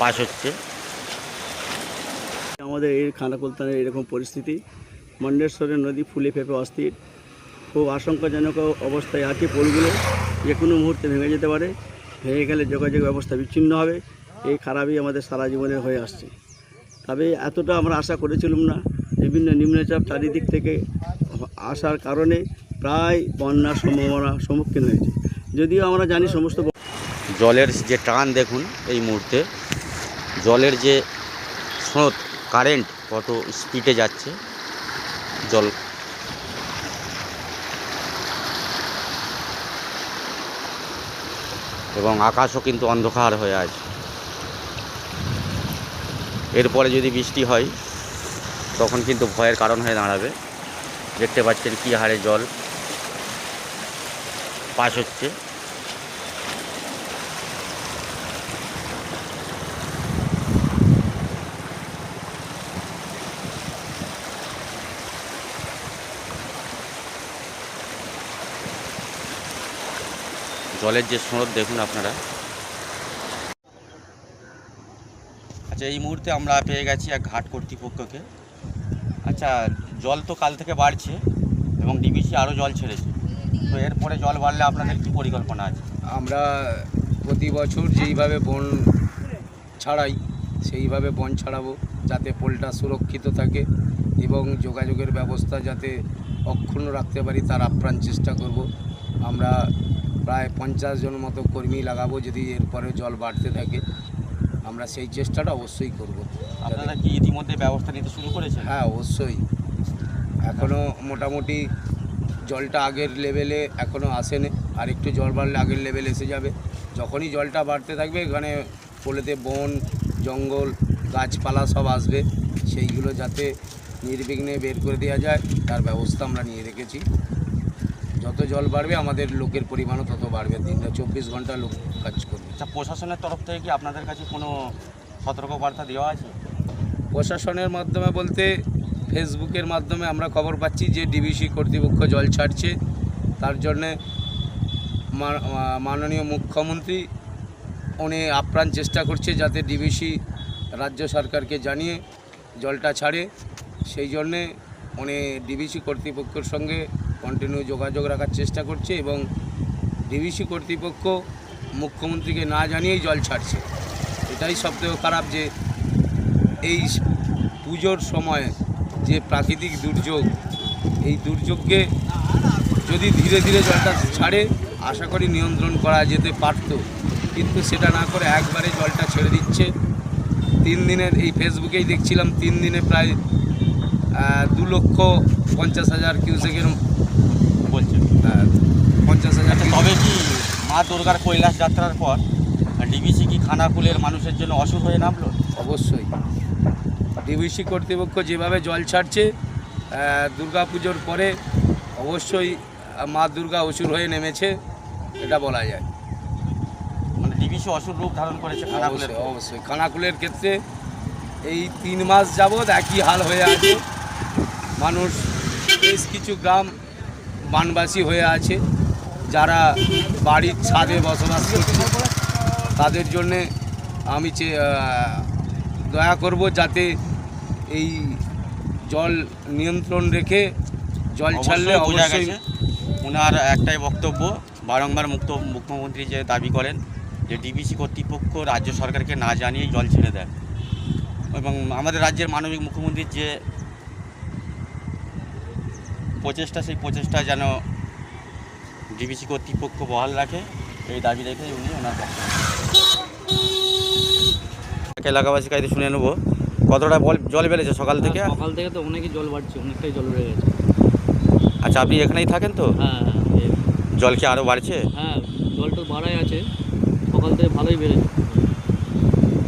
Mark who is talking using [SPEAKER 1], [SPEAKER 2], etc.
[SPEAKER 1] Pass হচ্ছে।
[SPEAKER 2] আমাদের এই খানাকুলতানের এরকম পরিস্থিতি। মন্ডেশ্বরের নদী ফুলে ফেপে অস্থির। খুব আশঙ্কাজনক অবস্থায় আছে পোলগুলো। যে কোনো মুহূর্তে ভেঙে যেতে পারে। ভেঙে গেলে যোগাযোগ ব্যবস্থা বিচ্ছিন্ন হবে। এই খারাপই আমাদের সারা জীবনের হয়ে আসছে। তবে এতটা আমরা আশা করেছিলাম না। বিভিন্ন নিম্নচাপ চারিদিক থেকে আসার কারণে প্রায় বন্যার সম্ভাবনা সম্মুখীন হয়েছে। যদিও আমরা জানি সমস্ত
[SPEAKER 1] জলের যে টান দেখুন এই মুহূর্তে জলের যে স্রোত কারেন্ট কত স্পিডে যাচ্ছে, জল। এবং আকাশও কিন্তু অন্ধকার হয়ে আছে। এরপরে যদি বৃষ্টি হয়, তখন কিন্তু ভয়ের কারণ হয়ে দাঁড়াবে। দেখতে পাচ্ছেন কী হারে জল পাস হচ্ছে। জলের যে স্রোত, দেখুন আপনারা। আচ্ছা এই মুহূর্তে আমরা পেয়ে গেছি এক ঘাট কর্তৃপক্ষকে। আচ্ছা জল তো কাল থেকে বাড়ছে এবং ডিবিসি আরও জল ছেড়েছে। তো এরপরে জল বাড়লে আপনাদের কী পরিকল্পনা আছে?
[SPEAKER 3] আমরা প্রতি বছর যেইভাবে বন ছাড়াই, সেইভাবে বন ছাড়াবো যাতে পোলটা সুরক্ষিত থাকে এবং যোগাযোগের ব্যবস্থা যাতে অক্ষুণ্ণ রাখতে পারি তার আপ্রাণ চেষ্টা করব। আমরা প্রায় পঞ্চাশ জন মতো কর্মী লাগাবো যদি এরপরে জল বাড়তে থাকে। আমরা সেই চেষ্টাটা অবশ্যই করব।
[SPEAKER 1] আপনারা কি ইতিমধ্যে ব্যবস্থা নিতে শুরু করেছেন?
[SPEAKER 3] হ্যাঁ অবশ্যই। এখনও মোটামুটি জলটা আগের লেভেলে এখনও আসেনি। আর একটু জল বাড়লে আগের লেভেল এসে যাবে। যখনই জলটা বাড়তে থাকবে এখানে পোলেতে বন জঙ্গল গাছপালা সব আসবে। সেইগুলো যাতে নির্বিঘ্নে বের করে দেওয়া যায় তার ব্যবস্থা আমরা নিয়ে রেখেছি। যত জল বাড়বে আমাদের লোকের পরিমাণও তত বাড়বে। দিনটা চব্বিশ ঘণ্টা লোক কাজ করবে।
[SPEAKER 1] আচ্ছা প্রশাসনের তরফ থেকে কি আপনাদের কাছে কোনো সতর্কবার্তা দেওয়া আছে?
[SPEAKER 3] প্রশাসনের মাধ্যমে বলতে ফেসবুকের মাধ্যমে আমরা খবর পাচ্ছি যে ডিবিসি কর্তৃপক্ষ জল ছাড়ছে। তার জন্যে মাননীয় মুখ্যমন্ত্রী উনি আপ্রাণ চেষ্টা করছে যাতে ডিবিসি রাজ্য সরকারকে জানিয়ে জলটা ছাড়ে। সেই জন্যে উনি ডিবিসি কর্তৃপক্ষের সঙ্গে কন্টিনিউ যোগাযোগ রাখার চেষ্টা করছে এবং ডিভিসি কর্তৃপক্ষ মুখ্যমন্ত্রীকে না জানিয়েই জল ছাড়ছে। এটাই সবথেকে খারাপ যে এই পুজোর সময় যে প্রাকৃতিক দুর্যোগ, এই দুর্যোগকে যদি ধীরে ধীরে জলটা ছাড়ে, আশা করি নিয়ন্ত্রণ করা যেতে পারত। কিন্তু সেটা না করে একবারে জলটা ছেড়ে দিচ্ছে। তিন দিনের এই ফেসবুকেই দেখছিলাম, তিন দিনে প্রায় দু লক্ষ পঞ্চাশ হাজার কিউসেকের
[SPEAKER 1] বলছেন?
[SPEAKER 3] আহ, পঞ্চাশ হাজার
[SPEAKER 1] আচ্ছা তবে কি মা দুর্গার কৈলাস যাত্রার পর ডিবিসি কি খানাকুলের মানুষের জন্য অসুখ হয়ে নামলো?
[SPEAKER 3] অবশ্যই। ডিবিসি কর্তৃপক্ষ যেভাবে জল ছাড়ছে দুর্গা পুজোর পরে অবশ্যই মা দুর্গা অসুর হয়ে নেমেছে এটা বলা যায়।
[SPEAKER 1] মানে ডিবিসি অসুর রূপ ধারণ করেছে খানাকুলের
[SPEAKER 3] অবশ্যই অবশ্যই। খানাকুলের ক্ষেত্রে এই তিন মাস যাবৎ একই হাল হয়ে আছে। মানুষ বেশ কিছু গ্রাম বানবাসী হয়ে আছে যারা বাড়ির ছাদে বসবাস করছে তাদের জন্যে আমি দয়া করব যাতে এই জল নিয়ন্ত্রণ রেখে জল ছাড়লে
[SPEAKER 1] অবশ্যই ওনার একটাই বক্তব্য বারংবার মুক্ত মুখ্যমন্ত্রী যে দাবি করেন যে ডিবিসি কর্তৃপক্ষ রাজ্য সরকারকে না জানিয়েই জল ছেড়ে দেয়। এবং আমাদের রাজ্যের মানবিক মুখ্যমন্ত্রীর যে প্রচেষ্টা সেই প্রচেষ্টা যেন ডিবিসি কর্তৃপক্ষ বহাল রাখে এই দাবি রেখে উনি ওনার এলাকাবাসীর কাছে শুনে নেব। কতটা বল জল বেড়েছে সকাল থেকে?
[SPEAKER 4] হ্যাঁ, সকাল থেকে তো অনেকই জল বাড়ছে অনেকটাই জল বেড়ে গেছে।
[SPEAKER 1] আচ্ছা আপনি এখানেই থাকেন তো?
[SPEAKER 4] হ্যাঁ হ্যাঁ
[SPEAKER 1] জল কি আরও বাড়ছে?
[SPEAKER 4] হ্যাঁ জল তো বাড়াই আছে সকাল থেকে ভালোই বেড়েছে।